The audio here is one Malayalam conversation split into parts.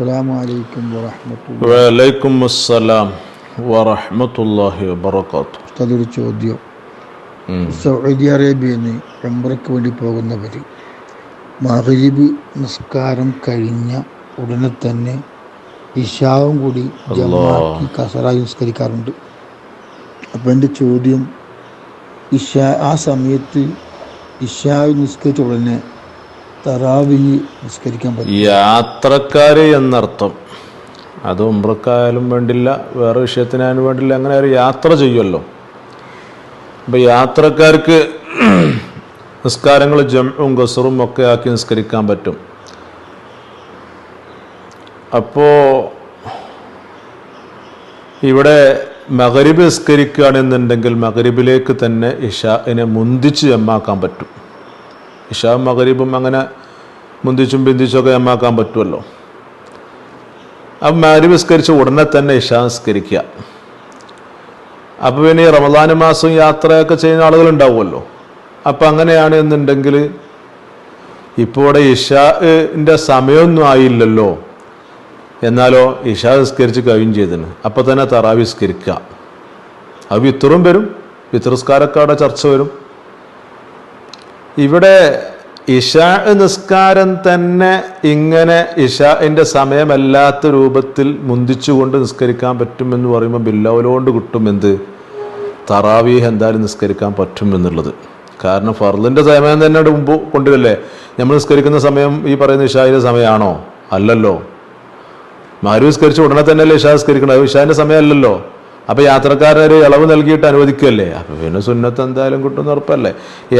അലൈക്കും വറഹ്മത്തുള്ളാഹി വലൈക്കും അസ്സലാം വറഹ്മത്തുള്ളാഹി വബറകാത്തു അതൊരു ചോദ്യം. സൗദി അറേബ്യയിൽ നിന്ന് ഉംറയ്ക്ക് വേണ്ടി പോകുന്നവർ മഹരീബ് നിസ്കാരം കഴിഞ്ഞ ഉടനെ തന്നെ ഇഷാവും കൂടി ജമാക്കി കസറായി നിസ്കരിക്കാറുണ്ട്. അപ്പം എന്റെ ചോദ്യം ഇഷ ആ സമയത്ത് ഇഷാവ് നിസ്കരിച്ച ഉടനെ തറാവി നിസ്കരിക്കാൻ പറ്റും യാത്രക്കാര് എന്നർത്ഥം. അത് ഉമ്രക്കായാലും വേണ്ടില്ല വേറെ വിഷയത്തിനായാലും വേണ്ടില്ല അങ്ങനെ ഒരു യാത്ര ചെയ്യുമല്ലോ. അപ്പം യാത്രക്കാർക്ക് നിസ്കാരങ്ങൾ ജംഉം ഗസറും ഒക്കെ ആക്കി നിസ്കരിക്കാൻ പറ്റും. അപ്പോൾ ഇവിടെ മകരിബ് നിസ്കരിക്കുകയാണെന്നുണ്ടെങ്കിൽ മകരിബിലേക്ക് തന്നെ ഇഷാനെ മുന്തിച്ച് ജമ്മാക്കാൻ പറ്റും. ഇഷാ മകരീബും അങ്ങനെ മുന്തിച്ചും പിന്തിച്ചും ഒക്കെ ജമ്മാക്കാൻ പറ്റുമല്ലോ അപ്പം മകരിബ് നിസ്കരിച്ച ഉടനെ തന്നെ ഇഷാ നിസ്കരിക്കുക. അപ്പോൾ പിന്നെ ഈ റമദാൻ മാസം യാത്രയൊക്കെ ചെയ്യുന്ന ആളുകളുണ്ടാവുമല്ലോ. അപ്പം അങ്ങനെയാണ് എന്നുണ്ടെങ്കിൽ ഇപ്പോൾ ഇവിടെ ഇഷാന്റെ സമയമൊന്നും ആയില്ലല്ലോ. എന്നാലോ ഇഷാ നിസ്കരിച്ച് കഴിയും ചെയ്തിന്. അപ്പം തന്നെ തറാവിസ്കരിക്കുക അത് വിത്തറും വരും. വിത്തറുസ്കാരൊക്കെ അവിടെ ചർച്ച വരും. ഇവിടെ ഇഷാ നിസ്കാരം തന്നെ ഇങ്ങനെ ഇഷാന്റെ സമയമല്ലാത്ത രൂപത്തിൽ മുന്തിച്ചുകൊണ്ട് നിസ്കരിക്കാൻ പറ്റുമെന്ന് പറയുമ്പോൾ ബില്ലവലോണ്ട് കിട്ടും എന്ത്? തറാവീഹ് എന്തായാലും നിസ്കരിക്കാൻ പറ്റും എന്നുള്ളത്. കാരണം ഫർദിന്റെ സമയം തന്നെ മുമ്പ് കൊണ്ടുവരല്ലേ നമ്മൾ നിസ്കരിക്കുന്ന സമയം ഈ പറയുന്ന ഇഷായിന്റെ സമയമാണോ അല്ലല്ലോ. മാരു നിസ്കരിച്ച് ഉടനെ തന്നെയല്ലേ ഇഷാ നിസ്കരിക്കണം അത് ഇഷാന്റെ സമയമല്ലല്ലോ. അപ്പൊ യാത്രക്കാരൊരു ഇളവ് നൽകിയിട്ട് അനുവദിക്കുകയല്ലേ? അപ്പൊ പിന്നെ സുന്നത്ത് എന്തായാലും കിട്ടുന്ന ഉറപ്പല്ലേ?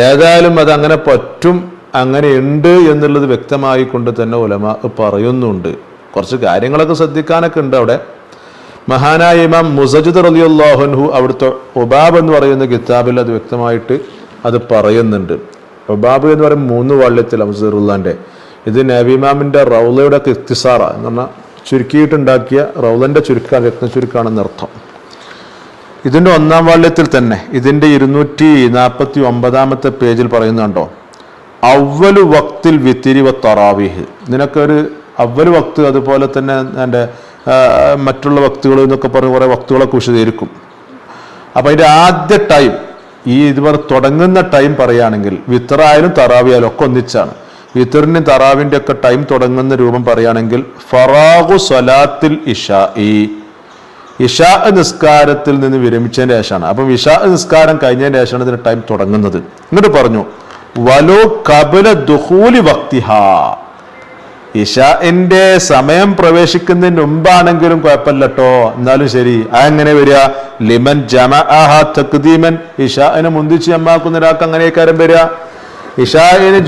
ഏതായാലും അത് അങ്ങനെ പറ്റും അങ്ങനെ ഉണ്ട് എന്നുള്ളത് വ്യക്തമായി കൊണ്ട് തന്നെ ഉലമ പറയുന്നുണ്ട്. കുറച്ച് കാര്യങ്ങളൊക്കെ ശ്രദ്ധിക്കാനൊക്കെ ഉണ്ട് അവിടെ. മഹാനായ ഇമാം മുസജിദ് റലിയുല്ലാഹുൻഹു അവിടുത്തെ ഒബാബ് എന്ന് പറയുന്ന കിതാബിൽ അത് വ്യക്തമായിട്ട് അത് പറയുന്നുണ്ട്. ഒബാബ് എന്ന് പറയുമ്പോൾ മൂന്ന് വാള്യത്തിൽ അബ്സുറുല്ലാന്റെ ഇത് നബിമാമിന്റെ റൗലയുടെ ഇക്തിസാറ എന്ന് പറഞ്ഞാൽ ചുരുക്കിയിട്ടുണ്ടാക്കിയ റൗലന്റെ ചുരുക്ക രത്ന ചുരുക്കാണെന്ന് ഇതിന്റെ ഒന്നാം വാള്യത്തിൽ തന്നെ ഇതിന്റെ ഇരുന്നൂറ്റി നാൽപ്പത്തി ഒമ്പതാമത്തെ പേജിൽ പറയുന്നുണ്ടോ അവലു വക്തിൽ വിത്തിരിവ തറാവീഹ്. തറാവീഹ് നിനക്കൊരു അവലു വക്ത് അതുപോലെ തന്നെ എന്റെ മറ്റുള്ള വക്തുകൾ എന്നൊക്കെ പറഞ്ഞ് കുറേ വക്തുകളൊക്കെ വിശദീകരിക്കും അപ്പം അതിന്റെ ആദ്യ ടൈം ഈ ഇതുപോലെ തുടങ്ങുന്ന ടൈം പറയുകയാണെങ്കിൽ വിത്തറായാലും തറാവിയാലും ഒക്കെ ഒന്നിച്ചാണ്. വിത്തറിനും തറാവിന്റെ ഒക്കെ ടൈം തുടങ്ങുന്ന രൂപം പറയുകയാണെങ്കിൽ ഫറാഖു സലാത്തിൽ ഇഷ ഈ ഇഷാ നിസ്കാരത്തിൽ നിന്ന് വിരമിച്ചതിന് ശേഷമാണ്. അപ്പം ഇഷാ നിസ്കാരം കഴിഞ്ഞതിന് ശേഷമാണ് ഇതിന് ടൈം തുടങ്ങുന്നത്. എന്നിട്ട് പറഞ്ഞു വലോ കബല ദുഹൂലി വക്തിഹ. ഇഷാന്റെ സമയം പ്രവേശിക്കുന്നതിന് മുമ്പാണെങ്കിലും കുഴപ്പമില്ലട്ടോ. എന്നാലും ശരി അതെങ്ങനെ വരിക? ലിമൻ ജമ തക്ദീമൻ. ഇഷാനെ മുന്തിച്ച് ജമ്മാക്കുന്ന ഒരാൾക്ക് അങ്ങനെയൊക്കെ വരിക? ഇഷായിന്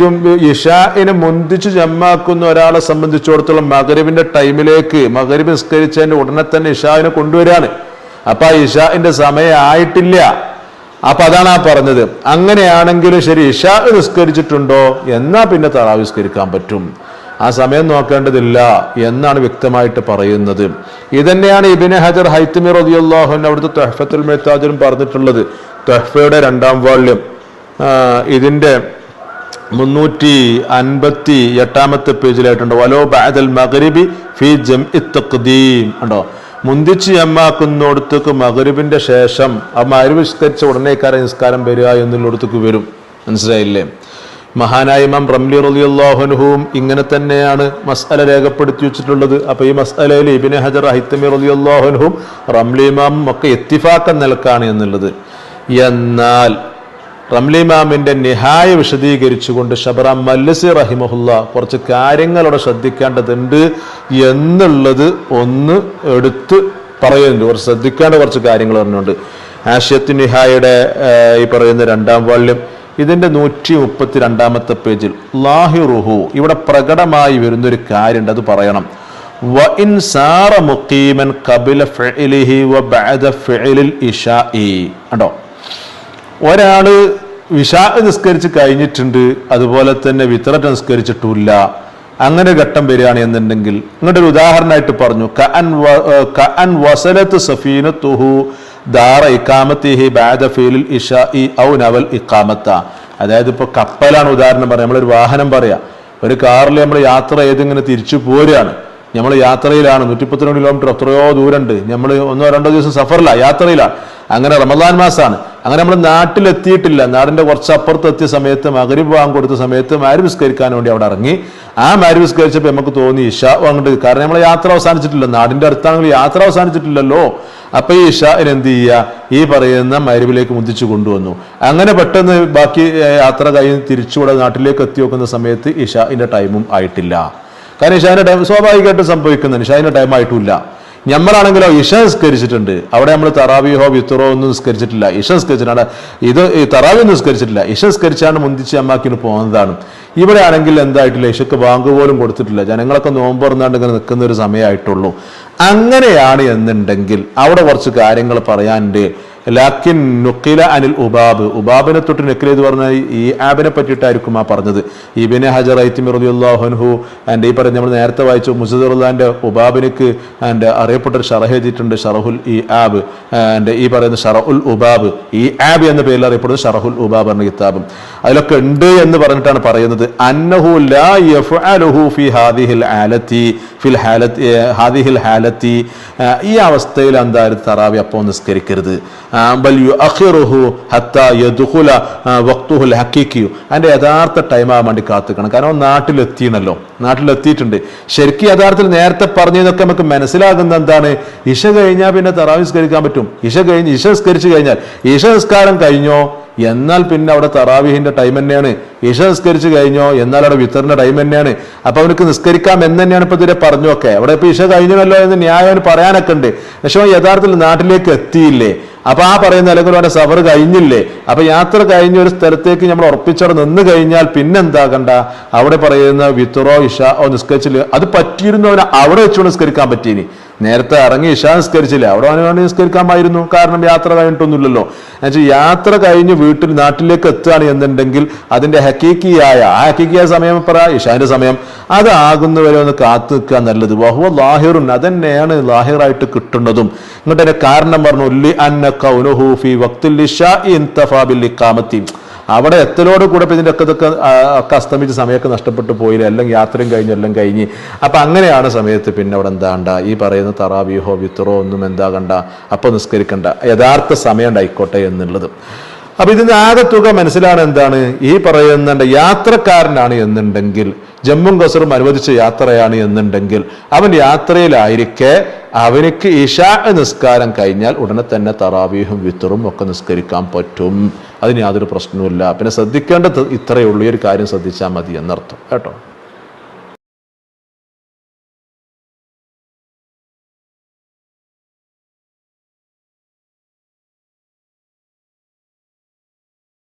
ഇഷായിന് മുന്തിച്ച് ജമ്മാക്കുന്ന ഒരാളെ സംബന്ധിച്ചിടത്തോളം മകരവിന്റെ ടൈമിലേക്ക് മകരവ് നിസ്കരിച്ചതിന്റെ ഉടനെ തന്നെ ഇഷായിനെ കൊണ്ടുവരികയാണ് അപ്പൊ ആ ഇഷാന്റെ സമയം ആയിട്ടില്ല അപ്പൊ അതാണ് ആ പറഞ്ഞത്. അങ്ങനെയാണെങ്കിൽ ശരി ഇഷാ നിസ്കരിച്ചിട്ടുണ്ടോ? എന്നാ പിന്നെ തറാവ് നിസ്കരിക്കാൻ പറ്റും. ആ സമയം നോക്കേണ്ടതില്ല എന്നാണ് വ്യക്തമായിട്ട് പറയുന്നത്. ഇതന്നെയാണ് ഇബിനെ ഹജർ ഹൈത്തമി റതിയുള്ളാഹുൻ അവിടുത്തെ തൊഹഫത്തുൽ മെഹ്താജിനും പറഞ്ഞിട്ടുള്ളത്. തൊഹഫയുടെ രണ്ടാം വാള്യം. ഇതിന്റെ മുന്നൂറ്റി അൻപത്തി എട്ടാമത്തെ പേജിലായിട്ടുണ്ട്. വലോ ബാദൽ മകരിബി ഫി ജം ഇത്തഖദീം ഉണ്ടോ മുന്തിച്ച് ജമ്മാക്കുന്നിടത്തേക്ക് മകരിബിന്റെ ശേഷം ആ മരുവിഷ്കരിച്ച ഉടനേക്കാരെ നിസ്കാരം വരിക എന്നുള്ളിടത്തേക്ക് വരും. മനസ്സിലായില്ലേ? മഹാനായ ഇമാം റംലി റലിയുല്ലാഹുനുഹുവും ഇങ്ങനെ തന്നെയാണ് മസ്അല രേഖപ്പെടുത്തി വെച്ചിട്ടുള്ളത്. അപ്പൊ ഈ മസ്അലയിൽ ഇബിനെ ഹജർ അഹിത്തമി റലിയുല്ലാഹുനുഹും റംലി ഇമാമും ഒക്കെ എത്തിഫാക്കം നിലക്കാണ് എന്നുള്ളത്. എന്നാൽ റംലിമാമിന്റെ നിഹായ വിശദീകരിച്ചുകൊണ്ട് ഷബറാം മല്ലസി റഹിമഹുല്ല കുറച്ച് കാര്യങ്ങളോടെ ശ്രദ്ധിക്കേണ്ടതുണ്ട് എന്നുള്ളത് ഒന്ന് എടുത്ത് പറയുന്നുണ്ട്. കുറച്ച് ശ്രദ്ധിക്കേണ്ട കുറച്ച് കാര്യങ്ങൾ പറഞ്ഞുകൊണ്ട്. ആഷ്യത്ത് നിഹായുടെ ഈ പറയുന്ന രണ്ടാം വാള്യം. ഇതിന്റെ നൂറ്റി മുപ്പത്തി രണ്ടാമത്തെ പേജിൽ ലാഹിറുഹു ഇവിടെ പ്രകടമായി വരുന്നൊരു കാര്യമുണ്ട് അത് പറയണം. വ ഇൻ സാറ മുക്കീമൻ കബില ഫിഇലിഹി വ ബഅദ ഫിഇലിൽ ഇശാഇ കണ്ടോ? ഒരാൾ വിശാ നിസ്കരിച്ച് കഴിഞ്ഞിട്ടുണ്ട് അതുപോലെ തന്നെ വിത്തറ നിസ്കരിച്ചിട്ടില്ല അങ്ങനെ ഘട്ടം വരികയാണ് എന്നുണ്ടെങ്കിൽ നിങ്ങളുടെ ഒരു ഉദാഹരണമായിട്ട് പറഞ്ഞു കഅൻ വസലത്ത് സഫീനത്തുഹു ദാറ ഇക്കാമത്തിഹി ബാദ ഫീലിൽ ഇഷ ഇ ഔ നവൽ ഇക്കാമത്ത അതായത് ഇപ്പൊ കപ്പലാണ് ഉദാഹരണം പറയാം നമ്മളൊരു വാഹനം പറയാം ഒരു കാറിൽ നമ്മൾ യാത്ര ചെയ്തിങ്ങനെ തിരിച്ചു പോരുകയാണ്. നമ്മൾ യാത്രയിലാണ് നൂറ്റിപ്പത്തിരണ്ട് കിലോമീറ്റർ എത്രയോ ദൂരമുണ്ട്. നമ്മൾ ഒന്നോ രണ്ടോ ദിവസം സഫറിലാണ് യാത്രയിലാണ്. അങ്ങനെ റമദാൻ മാസമാണ് അങ്ങനെ നമ്മൾ നാട്ടിലെത്തിയിട്ടില്ല. നാടിന്റെ കുറച്ച് അപ്പുറത്ത് എത്തിയ സമയത്ത് മകരീബ് വാങ്ങി കൊടുത്ത സമയത്ത് മാരി വിസ്കരിക്കാൻ വേണ്ടി അവിടെ ഇറങ്ങി. ആ മാരി വിസ്കരിച്ചപ്പോൾ നമുക്ക് തോന്നി ഇഷ അങ്ങോട്ട് കാരണം നമ്മൾ യാത്ര അവസാനിച്ചിട്ടില്ല. നാടിന്റെ അടുത്താണെങ്കിൽ യാത്ര അവസാനിച്ചിട്ടില്ലല്ലോ. അപ്പൊ ഈ ഇഷ എന്ത് ചെയ്യുക ഈ പറയുന്ന മരുവിലേക്ക് മുന്തിച്ചു കൊണ്ടുവന്നു. അങ്ങനെ പെട്ടെന്ന് ബാക്കി യാത്ര കഴിഞ്ഞ് തിരിച്ചുകൂടെ നാട്ടിലേക്ക് എത്തി നോക്കുന്ന സമയത്ത് ഇഷാന്റെ ടൈമും ആയിട്ടില്ല. കാരണം ഇഷാന്റെ ടൈം സ്വാഭാവികമായിട്ടും സംഭവിക്കുന്നുണ്ട് ഇഷാന്റെ ടൈം ആയിട്ടില്ല. നമ്മളാണെങ്കിലോ ഇഷ നിസ്കരിച്ചിട്ടുണ്ട്. അവിടെ നമ്മൾ തറാവിഹോ വിത്തറോ ഒന്നും നിസ്കരിച്ചിട്ടില്ല. ഇഷ നിസ്കരിച്ചിട്ടാണ്. ഇത് തറാവി നിസ്കരിച്ചിട്ടില്ല. ഇഷ നിസ്കരിച്ചാണ് മുന്തിച്ച് അമ്മാക്കിന് പോകുന്നതാണ് ഇവിടെ ആണെങ്കിൽ എന്തായിട്ടില്ല? ഇഷക്ക് ബാങ്ക് പോലും കൊടുത്തിട്ടില്ല. ജനങ്ങളൊക്കെ നോമ്പ് തുറന്നാണ്ട് ഇങ്ങനെ നിൽക്കുന്ന ഒരു സമയമായിട്ടുള്ളൂ. അങ്ങനെയാണ് എന്നുണ്ടെങ്കിൽ അവിടെ കുറച്ച് കാര്യങ്ങൾ പറയാനുണ്ട്. ലാക്കിൻ നുക്കില അനിൽ ഉബാബ്. ഉബാബിനെ തൊട്ട് നക്കില എന്ന് പറഞ്ഞാൽ ഈ ആബിനെ പറ്റിയിട്ടായിരിക്കും ആ പറഞ്ഞത്. ഇബിനെ ഹജർ ഐത്തിമിറുദ്ദാഹുൻഹു എന്റെ ഈ പറഞ്ഞ നമ്മൾ നേരത്തെ വായിച്ചു മുസദുറുല്ലാന്റെ ഉബാബിനിക്ക് എന്റെ അറിയപ്പെട്ടൊരു ഷറഹ് എഴുതിയിട്ടുണ്ട് ഷറഹുൽ ഈ ആബ്. എന്റെ ഈ പറയുന്ന ഷറഹുൽ ഉബാബ് ഈ ആബ് എന്ന പേരിൽ അറിയപ്പെടുന്നത് ഷറഹുൽ ഉബാബ് എന്ന കിതാബും. അതിലൊക്കെ ഉണ്ട് എന്ന് പറഞ്ഞിട്ടാണ് പറയുന്നത്. അന്നഹു ലാ യഫ്അലുഹു ഫി ഹാദിഹിൽ ആലത്തി ഫിൽ ഹാലത്തി ഹാദിഹിൽ ഹാലത്തി. ഈ അവസ്ഥയിൽ എന്തായാലും തറാവി അപ്പോൾ നിസ്കരിക്കരുത്. ബൽ യുഅഖിറുഹു ഹത്താ യദ്ഖുല ആ, വഖ്തുഹുൽ ഹഖീഖി അതിന്റെ യഥാർത്ഥ ടൈം ആവാൻ വേണ്ടി കാത്തുക്കണം. കാരണം നാട്ടിലെത്തിയണല്ലോ. നാട്ടിലെത്തിയിട്ടുണ്ട്. ശരിക്കും യഥാർത്ഥത്തിൽ നേരത്തെ പറഞ്ഞതൊക്കെ നമുക്ക് മനസ്സിലാകുന്ന എന്താണ്? ഇഷ കഴിഞ്ഞാൽ പിന്നെ തറാവിസ്കരിക്കാൻ പറ്റും. ഇഷ കഴിഞ്ഞ് ഇഷ നിസ്കരിച്ചു കഴിഞ്ഞാൽ ഇഷ കഴിഞ്ഞോ? എന്നാൽ പിന്നെ അവിടെ തറാവിഹിന്റെ ടൈം തന്നെയാണ്. ഇഷ കഴിഞ്ഞോ? എന്നാൽ അവിടെ വിത്തറിന്റെ ടൈം തന്നെയാണ്. അപ്പൊ അവനക്ക് നിസ്കരിക്കാം എന്ന് തന്നെയാണ് ഇപ്പൊ ഇതിനെ പറഞ്ഞൊക്കെ അവിടെ ഇപ്പൊ ഇഷ കഴിഞ്ഞല്ലോ എന്ന് ന്യായം പറയാനൊക്കെ ഉണ്ട്. പക്ഷെ യഥാർത്ഥത്തിൽ നാട്ടിലേക്ക് എത്തിയില്ലേ? അപ്പൊ ആ പറയുന്ന അല്ലെങ്കിൽ അവന്റെ സഫർ കഴിഞ്ഞില്ലേ? അപ്പൊ യാത്ര കഴിഞ്ഞ ഒരു സ്ഥലത്തേക്ക് നമ്മൾ ഉറപ്പിച്ചവിടെ നിന്ന് കഴിഞ്ഞാൽ പിന്നെന്താകണ്ട? അവിടെ പറയുന്ന വിത്തുറോ ഇഷ ഓ നിസ്കരിച്ചില്ല? അത് പറ്റിയിരുന്നു അവിടെ വെച്ചുകൊണ്ട് നിസ്കരിക്കാൻ പറ്റീനി നേരത്തെ ഇറങ്ങി ഇഷ നിസ്കരിച്ചില്ല? അവിടെ അവന് നിസ്കരിക്കാൻ നിസ്കരിക്കാമായിരുന്നു. കാരണം യാത്ര കഴിഞ്ഞിട്ടൊന്നുമില്ലല്ലോ. എന്നുവെച്ചാൽ യാത്ര കഴിഞ്ഞ് വീട്ടിൽ നാട്ടിലേക്ക് എത്തുകയാണ് എന്നുണ്ടെങ്കിൽ അതിന്റെ ഹക്കീക്കിയായ ആ ഹക്കീക്കിയായ സമയം പറ ഇഷാന്റെ സമയം അതാകുന്നവരെ ഒന്ന് കാത്തു നിൽക്കുക നല്ലത്. ബഹു ലാഹിറുൻ അതന്നെയാണ് ലാഹിറായിട്ട് കിട്ടുന്നതും. ഇങ്ങോട്ട് കാരണം പറഞ്ഞു അന്ന കൗനുഹു ഫി വക്തിൽ ഇശാഇ ഇൻതഫാ ഇഖാമത്തി അവിടെ എത്തലോട് കൂടെ ഇപ്പം ഇതിന്റെ ഒക്കെ ഇതൊക്കെ ഒക്കെ അസ്തമിച്ച് സമയമൊക്കെ നഷ്ടപ്പെട്ടു പോയില്ല? എല്ലാം യാത്രയും കഴിഞ്ഞു എല്ലാം കഴിഞ്ഞ്. അപ്പം അങ്ങനെയാണ് സമയത്ത് പിന്നെ അവിടെ എന്താണ്ട ഈ പറയുന്ന തറാബീഹോ വിത്തറോ ഒന്നും എന്താകണ്ട അപ്പോൾ നിസ്കരിക്കണ്ട. യഥാർത്ഥ സമയം ഉണ്ടായിക്കോട്ടെ എന്നുള്ളത്. അപ്പം ഇതിന്റെ ആകെ തുക മനസ്സിലാണ് എന്താണ്? ഈ പറയുന്ന യാത്രക്കാരനാണ് എന്നുണ്ടെങ്കിൽ ജമ്മും കസറും അനുവദിച്ച യാത്രയാണ് എന്നുണ്ടെങ്കിൽ അവൻ യാത്രയിലായിരിക്കെ അവനിക്ക് ഇഷാ നിസ്കാരം കഴിഞ്ഞാൽ ഉടനെ തന്നെ തറാവീഹും വിത്തറും ഒക്കെ നിസ്കരിക്കാൻ പറ്റും. അതിന് യാതൊരു പ്രശ്നവുമില്ല. പിന്നെ ശ്രദ്ധിക്കേണ്ടത് ഇത്രയേ ഉള്ളൂ. ഒരു കാര്യം ശ്രദ്ധിച്ചാൽ മതി എന്നർത്ഥം. കേട്ടോ?